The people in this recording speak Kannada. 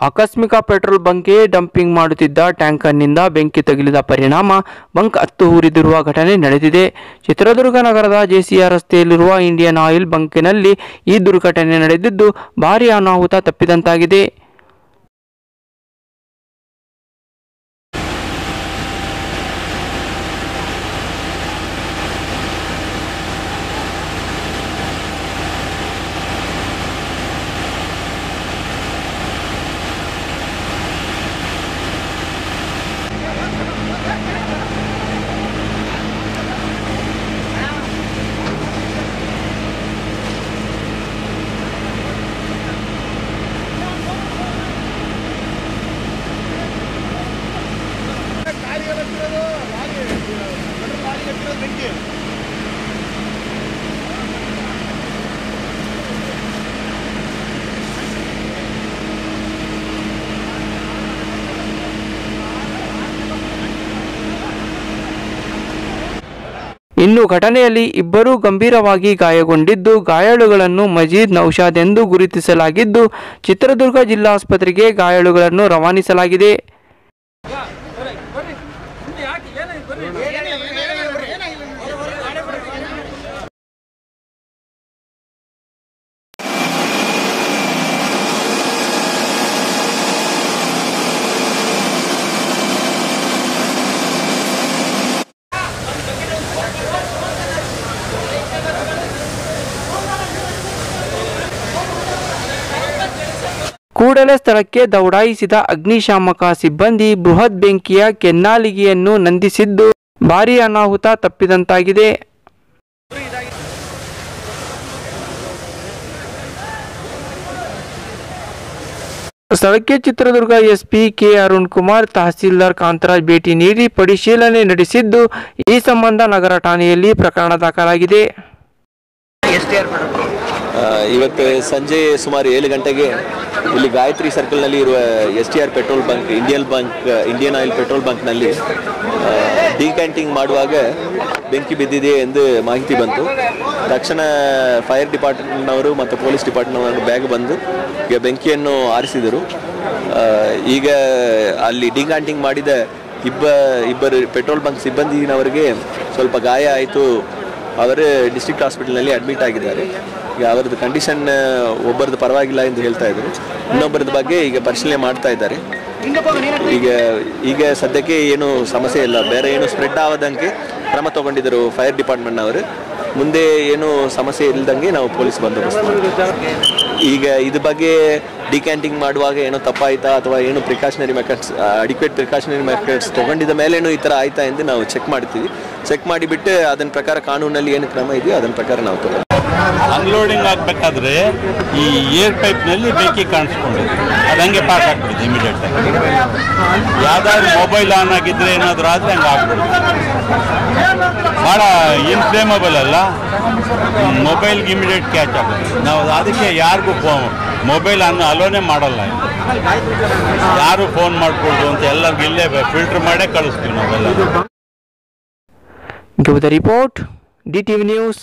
ಆಕಸ್ಮಿಕ ಪೆಟ್ರೋಲ್ ಬಂಕ್ಗೆ ಡಂಪಿಂಗ್ ಮಾಡುತ್ತಿದ್ದ ಟ್ಯಾಂಕರ್ನಿಂದ ಬೆಂಕಿ ತಗುಲಿದ ಪರಿಣಾಮ ಬಂಕ್ ಹತ್ತು ಹೂರಿದಿರುವ ಘಟನೆ ನಡೆದಿದೆ. ಚಿತ್ರದುರ್ಗ ನಗರದ ಜೆಸಿಆರ್ ರಸ್ತೆಯಲ್ಲಿರುವ ಇಂಡಿಯನ್ ಆಯಿಲ್ ಬಂಕಿನಲ್ಲಿ ಈ ದುರ್ಘಟನೆ ನಡೆದಿದ್ದು, ಭಾರೀ ಅನಾಹುತ ತಪ್ಪಿದಂತಾಗಿದೆ. ಇನ್ನು ಘಟನೆಯಲ್ಲಿ ಇಬ್ಬರು ಗಂಭೀರವಾಗಿ ಗಾಯಗೊಂಡಿದ್ದು ಗಾಯಾಳುಗಳನ್ನು ಮಜೀದ್ ನೌಶಾದ್ ಎಂದು ಗುರುತಿಸಲಾಗಿದ್ದು ಚಿತ್ರದುರ್ಗ ಜಿಲ್ಲಾಸ್ಪತ್ರೆಗೆ ಗಾಯಾಳುಗಳನ್ನು ರವಾನಿಸಲಾಗಿದೆ. ಕೂಡಲೇ ಸ್ಥಳಕ್ಕೆ ದೌಡಾಯಿಸಿದ ಅಗ್ನಿಶಾಮಕ ಸಿಬ್ಬಂದಿ ಬೃಹತ್ ಬೆಂಕಿಯ ಕೆನ್ನಾಲಿಗೆಯನ್ನು ನಂದಿಸಿದ್ದು ಭಾರೀ ಅನಾಹುತ ತಪ್ಪಿದಂತಾಗಿದೆ. ಸ್ಥಳಕ್ಕೆ ಚಿತ್ರದುರ್ಗ ಎಸ್ಪಿ ಕೆ ಅರುಣ್ ಕುಮಾರ್ ತಹಸೀಲ್ದಾರ್ ಕಾಂತರಾಜ್ ಭೇಟಿ ನೀಡಿ ಪರಿಶೀಲನೆ ನಡೆಸಿದ್ದು ಈ ಸಂಬಂಧ ನಗರ ಠಾಣೆಯಲ್ಲಿ ಪ್ರಕರಣ ದಾಖಲಾಗಿದೆ. ಇವತ್ತು ಸಂಜೆ ಸುಮಾರು ಏಳು ಗಂಟೆಗೆ ಇಲ್ಲಿ ಗಾಯತ್ರಿ ಸರ್ಕಲ್ನಲ್ಲಿ ಇರುವ S T R petrol bunk, Indian bunk, Indian oil petrol ಬಂಕ್ನಲ್ಲಿ decanting ಮಾಡುವಾಗ ಬೆಂಕಿ ಬಿದ್ದಿದೆ ಎಂದು ಮಾಹಿತಿ ಬಂತು. ತಕ್ಷಣ ಫೈರ್ ಡಿಪಾರ್ಟ್ಮೆಂಟ್ನವರು ಮತ್ತು ಪೊಲೀಸ್ ಡಿಪಾರ್ಟ್ಮೆಂಟ್ನವರು ಬ್ಯಾಗ್ ಬಂದು ಈಗ ಬೆಂಕಿಯನ್ನು ಆರಿಸಿದರು. ಈಗ ಅಲ್ಲಿ ಡಿಕ್ಯಾಂಟಿಂಗ್ ಮಾಡಿದ ಇಬ್ಬ, ಇಬ್ಬರು ಪೆಟ್ರೋಲ್ ಬಂಕ್ ಸಿಬ್ಬಂದಿನವರಿಗೆ ಸ್ವಲ್ಪ ಗಾಯ ಆಯಿತು. ಅವರು ಡಿಸ್ಟ್ರಿಕ್ಟ್ ಹಾಸ್ಪಿಟಲ್ನಲ್ಲಿ ಅಡ್ಮಿಟ್ ಆಗಿದ್ದಾರೆ. ಈಗ ಅವರದ್ದು ಕಂಡೀಷನ್ ಒಬ್ಬರದ್ದು ಪರವಾಗಿಲ್ಲ ಎಂದು ಹೇಳ್ತಾ ಇದ್ದರು ಇನ್ನೊಬ್ಬರದ ಬಗ್ಗೆ ಈಗ ಪರಿಶೀಲನೆ ಮಾಡ್ತಾ ಇದ್ದಾರೆ. ಈಗ ಈಗ ಸದ್ಯಕ್ಕೆ ಏನು ಸಮಸ್ಯೆ ಇಲ್ಲ. ಬೇರೆ ಏನು ಸ್ಪ್ರೆಡ್ ಆಗದಂಗೆ ಕ್ರಮ ತಗೊಂಡಿದ್ದರು ಫೈರ್ ಡಿಪಾರ್ಟ್ಮೆಂಟ್ನವರು ಮುಂದೆ ಏನು ಸಮಸ್ಯೆ ಇಲ್ದಂಗೆ ನಾವು ಪೊಲೀಸ್ ಬಂದೋಬಸ್ತ್ ಈಗ ಇದ್ರ ಬಗ್ಗೆ ಡಿಕ್ಯಾಂಟಿಂಗ್ ಮಾಡುವಾಗ ಏನೋ ತಪ್ಪಾಯ್ತಾ ಅಥವಾ ಏನು precautionary measures adequate precautionary measures ತೊಗೊಂಡಿದ್ದ ಮೇಲೇನು ಈ ಥರ ಆಯ್ತಾ ಎಂದು ನಾವು ಚೆಕ್ ಮಾಡ್ತೀವಿ. ಚೆಕ್ ಮಾಡಿಬಿಟ್ಟು ಅದನ್ನ ಪ್ರಕಾರ ಕಾನೂನಲ್ಲಿ ಏನು ಕ್ರಮ ಇದೆಯೋ ಅದನ್ನ ಪ್ರಕಾರ ನಾವು ತಗೊಂಡು ಅನ್ಲೋಡಿಂಗ್ ಆಗಬೇಕಾದ್ರೆ ಈ ಏರ್ ಪೈಪ್ನಲ್ಲಿ ಬೆಂಕಿ ಕಾಣಿಸ್ಕೊಂಡಿದೆ. ಅದು ಹಂಗೆ ಪಾಸ್ ಆಗ್ಬಿಡುತ್ತೆ ಇಮಿಡಿಯೇಟ್ ಆಗಿ. ಯಾವ್ದಾದ್ರು ಮೊಬೈಲ್ ಆನ್ ಆಗಿದ್ರೆ ಏನಾದರೂ ಆದರೆ ಹಂಗೆ ಆಗ್ಬಿಡುತ್ತೆ. ಭಾಳ ಇನ್ಫ್ಲೇಮಬಲ್ ಅಲ್ಲ. ಮೊಬೈಲ್ಗೆ ಇಮಿಡಿಯೇಟ್ ಕ್ಯಾಚ್ ಆಗುತ್ತೆ. ನಾವು ಅದಕ್ಕೆ ಯಾರಿಗೂ ಫೋನ್ ಮೊಬೈಲ್ ಅನ್ನು ಅಲೋನೇ ಮಾಡಲ್ಲ ಯಾರು ಫೋನ್ ಮಾಡ್ಕೊಳ್ದು ಅಂತ ಎಲ್ಲರಿಗೂ ಇಲ್ಲೇ ಫಿಲ್ಟರ್ ಮಾಡೇ ಕಳಿಸ್ತೀವಿ ನಾವೆಲ್ಲ. Report D TV news